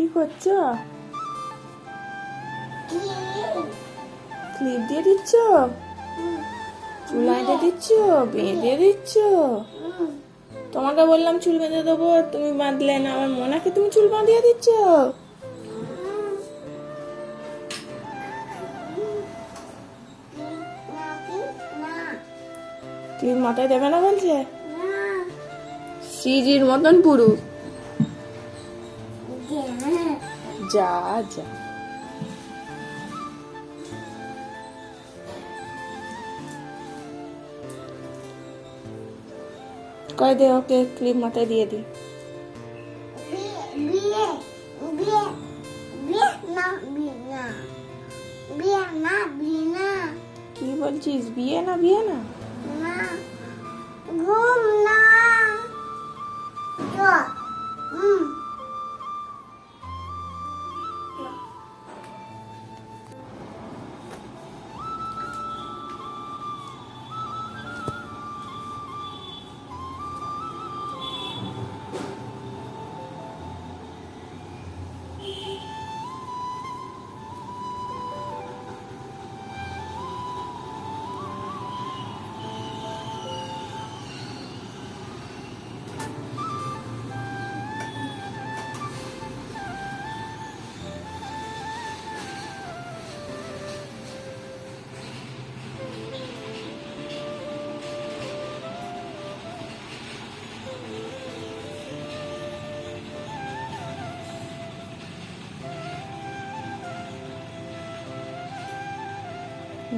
কি করছ? ক্লিপ দিয়ে দিচ্ছ? চুল আঁটে দিচ্ছ? বেঁধে দিচ্ছ? তোমাকে বললাম চুল বেঁধে দেবো তুমি বাঁধলে না। আমার মোনাকে তুমি চুল বাঁধিয়ে দিচ্ছ? ক্লিপ মাথায় দেবে না বলছে? সিজির মতন পুরু। যা যা। কয় দে ওকে ক্লিপ মাথায় দিয়ে দি। কি বলছিস? বিয়ে না বিয়ে না?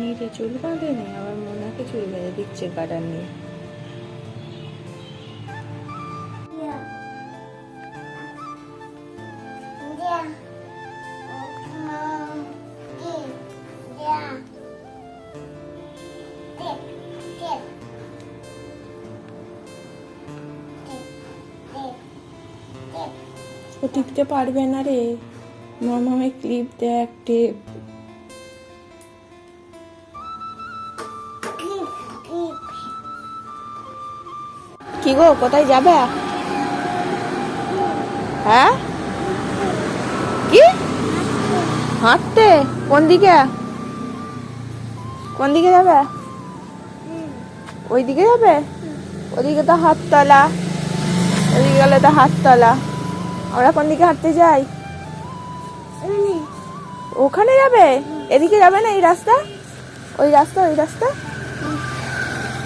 মেয়েটা চুল নেই আবার মোনাকে চুল বেঁধে দিচ্ছে কাটার নিয়ে। ও টিপতে পারবে না রে। মামামে ক্লিপ দেখ টেপ কি গো, কোথায় যাবে? হ্যাঁ? কি? হাঁটতে? কোন দিকে? কোন দিকে যাবে? ওই দিকে যাবে? ওদিকে তো হাততলা। ওদিকে গেলে তো হাততলা। আমরা কোন দিকে হাঁটতে যাই? ওখানে যাবে? এদিকে যাবে না এই রাস্তা? ওই রাস্তা ওই রাস্তা?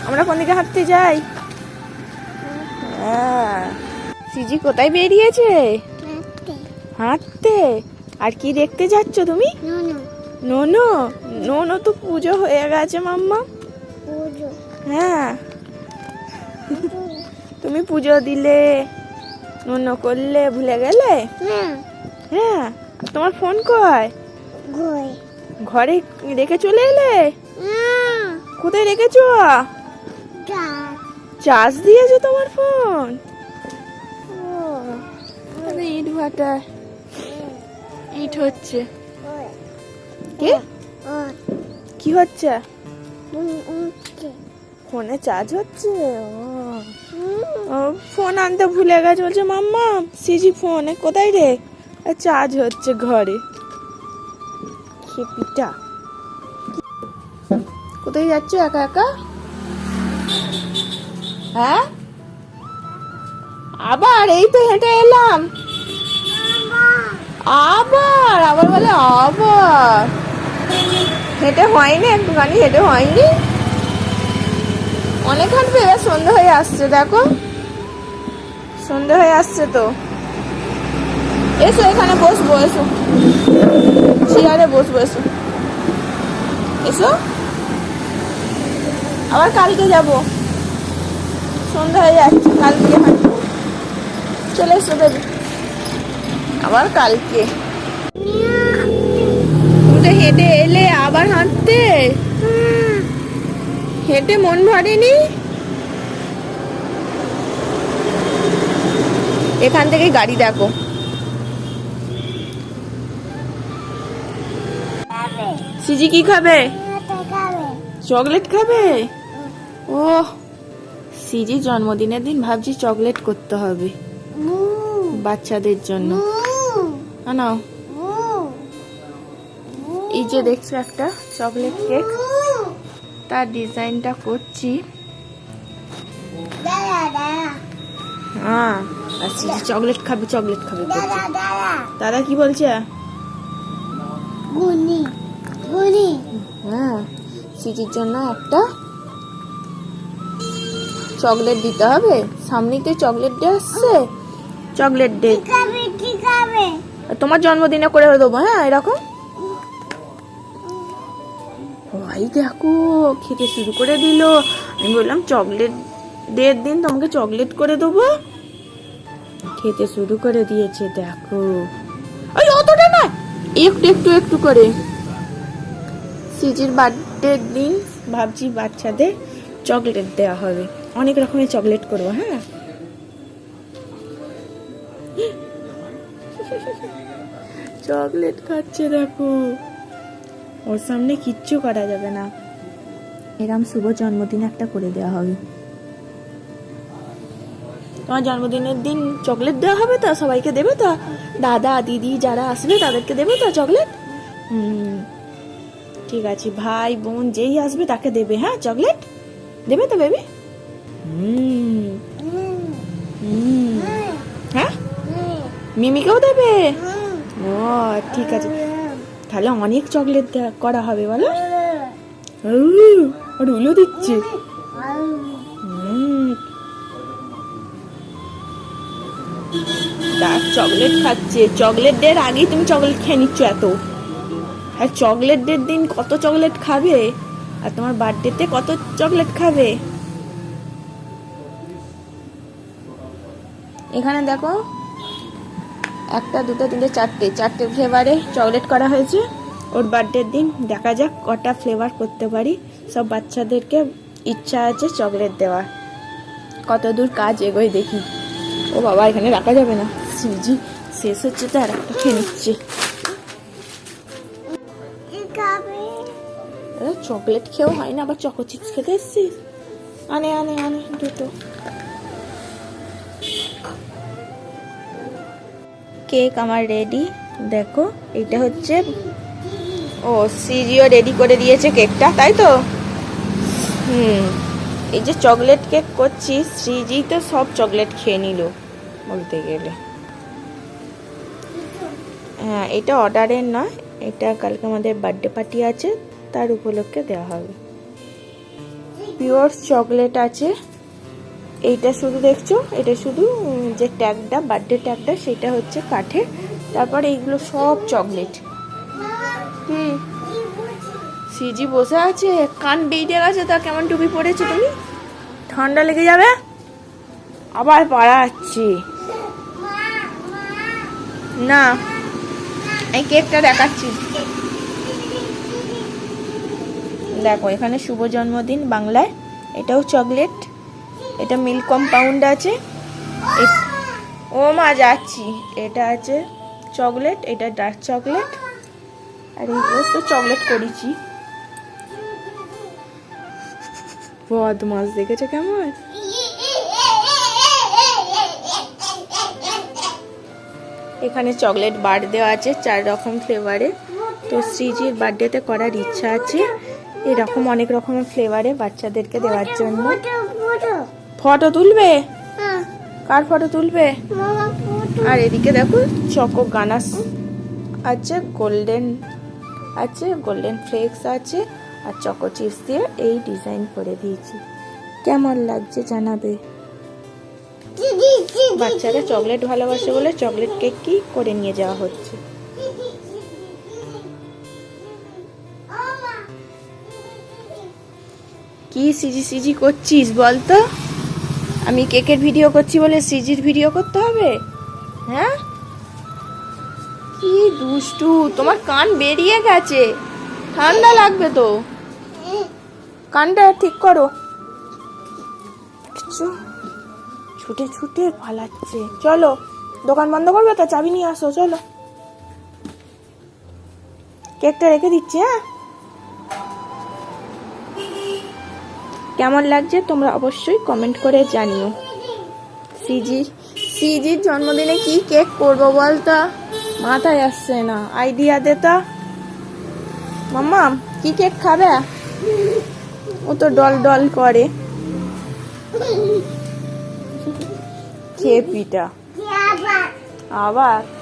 আমরা কোন দিকে হাঁটতে যাই? হ্যাঁ। সিজি কোথায় বেরিয়েছে? হাঁটতে। আর কি দেখতে যাচ্ছ তুমি? নোনো। নোনো? তো পুজো হয়ে গেছে মাম্মা। হ্যাঁ। তুমি পুজো দিলে নোনো করলে ভুলে গেলে? হ্যাঁ। তোমার ফোন কয়? ঘরে। রেখে চলে এলে? কোথায় রেখেছো? চার্জ দিয়েছ তোমার ফোন? ইট ভাটা। ইট হচ্ছে। কি? কি হচ্ছে? ফোনে চার্জ হচ্ছে? ফোন আনতে ভুলে গেছে বলছে মাম্মা সিজি ফোনে কোথায় রে? চার্জ হচ্ছে ঘরে। খেপিটা কোথায় যাচ্ছ একা একা? হ্যাঁ? আবার এই তো হেঁটে এলাম। আবার আবার বলে আবার। হেঁটে হয়নি, একটুখানি হেঁটে হয়নি। অনেক হাঁটবে এবার সন্ধে হয়ে আসছে, দেখো। সন্ধে হয়ে আসছে তো। এসো এখানে, বসবো, এসো। চেয়ারে বসবো, এসো। এসো। আবার কালকে যাব। সন্ধ্যা হয়ে যাচ্ছে কালকে হাঁটবো। চলে এসো বেবি। আবার কালকে। তুমি তো হেঁটে এলে আবার হাঁটতে? হেঁটে মন ভরেনি? এখান থেকে গাড়ি দেখো। সিজি কি খাবে? চকলেট খাবে? ও সিজি জন্মদিনের দিন ভাবছি চকলেট করতে হবে। বাচ্চাদের জন্য। আনাও এই যে দেখছ একটা চকলেট কেক। তার ডিজাইনটা করছি। হ্যাঁ চকলেট খাবে চকলেট খাবে। দাদা কি বলছে? হ্যাঁ সিজির জন্য একটা চকলেট দিতে হবে? সামনেই তো চকলেট ডে আসছে। Chocolate day. তোমার জন্মদিনে করে দেবো হ্যাঁ এরকম? ভাই দেখো খেতে শুরু করে দিল। আমি বললাম চকলেট ডের দিন তোমাকে চকলেট করে দেবো। খেতে শুরু করে দিয়েছে দেখো। ওই অতটা না একটু একটু একটু করে। সিজির বার্থডের দিন ভাবছি বাচ্চাদের চকলেট দেওয়া হবে। অনেক রকমের চকলেট করব হ্যাঁ? চকলেট খাচ্ছে, দেখো। ওর সামনে কিচ্ছু করা যাবে না। এরম শুভ জন্মদিন একটা করে দেওয়া হবে। তোমার জন্মদিনের দিন চকলেট দেওয়া হবে তো? সবাইকে দেবে তো? দাদা, দিদি যারা আসবে তাদেরকে দেবে তো চকলেট? ঠিক আছে, ভাই, বোন যেই আসবে তাকে দেবে হ্যাঁ চকলেট? দেবে তো বেবি হ্যাঁ? মিমিকেও দেবে? ও, ঠিক আছে। তাহলে অনেক চকলেট করা হবে, বলো। আর উলো দিচ্ছে। হুম। চকলেট খাচ্ছে। চকলেট ডের আগেই তুমি চকলেট খেয়ে নিচ্ছ এত। আর চকলেট ডের দিন কত চকলেট খাবে? আর তোমার বার্থডেতে কত চকলেট খাবে? এখানে দেখো একটা দুটো তিনটে চারটে। চারটে ফ্লেভারে চকলেট করা হয়েছে। ওর বার্থডের দিন। দেখা যাক কটা ফ্লেভার করতে পারি। সব বাচ্চাদেরকে ইচ্ছা আছে চকলেট দেওয়ার। কত দূর কাজ এগোয় দেখি। ও বাবা এখানে রাখা যাবে না। সিজি শেষ হচ্ছে তো আর একটা খেয়ে নিচ্ছে। চকলেট খেয়েও হয় না আবার চকো চিপস খেতে এসছিস? আনে আনে আনে দুটো। কেক আমার রেডি দেখো, এটা হচ্ছে, ও সিজিও রেডি করে দিয়েছে কেকটা, তাই তো? হুম, এই যে চকলেট কেক করছি শ্রীজি তো সব চকলেট খেয়ে নিল, বলতে গেলে। হ্যাঁ এটা অর্ডারের নয়, এটা কালকে আমাদের বার্থডে পার্টি আছে, তার উপলক্ষে দেওয়া হবে। পিওর চকলেট আছে। এইটা শুধু দেখছ? এটা শুধু যে ট্যাগটা বার্থডে ট্যাগটা, সেটা হচ্ছে কাঠের। তারপর এইগুলো সব চকলেট হুম। সিজি বসে আছে, কান বেরিয়ে গেছে, তা কেমন টুপি পরেছো তুমি? ঠান্ডা লেগে যাবে? আবার পাড়াচ্ছি। না, এই কেকটা দেখাচ্ছি। দেখো, এখানে শুভ জন্মদিন বাংলায়। এটাও চকলেট এটা মিল্ক কম্পাউন্ড আছে। ও মা, যাচ্ছি। এটা আছে চকলেট এটা ডার্ক চকলেট আর এই তো চকলেট করেছি। বদমাস দেখেছ কেমন? এখানে চকলেট বার দেওয়া আছে চার রকম ফ্লেভারে তো শ্রীজির বার্থডেতে করার ইচ্ছা আছে। এরকম অনেক রকমের ফ্লেভারে বাচ্চাদেরকে দেওয়ার জন্য। ফটো তুলবে? কার ফটো তুলবে? আর এদিকে দেখো চকো গানাস আছে গোল্ডেন আছে গোল্ডেন ফ্লেক্স আছে আর চকো চিপস দিয়ে এই ডিজাইন করে দিয়েছি। কেমন লাগছে জানাবে? বাচ্চারা চকলেট ভালোবাসে বলে চকলেট কেক কি করে নিয়ে যাওয়া হচ্ছে? কি সিজি সিজি করছিস বলতো? আমি কেকের ভিডিও করছি বলে সিজির ভিডিও করতে হবে? হ্যাঁ? কি দুষ্টু, তোমার কান বেরিয়ে গেছে। ঠান্ডা লাগবে তো। কানটা ঠিক করো? ছুটে ছুটে পালাচ্ছে। চলো, দোকান বন্ধ করবে তো, চাবি নিয়ে আসো, চলো। কেকটা রেখে দিচ্ছি হ্যাঁ? কেমন লাগছে তোমরা অবশ্যই কমেন্ট করে জানিও। সিজি সিজির জন্মদিনে কি কেক করব বলতো? মাথায় আসছে না। আইডিয়া দে তো। মাম্মা কি কেক খাবে? ও তো ডল ডল করে। খেয়ে পিটা আবার?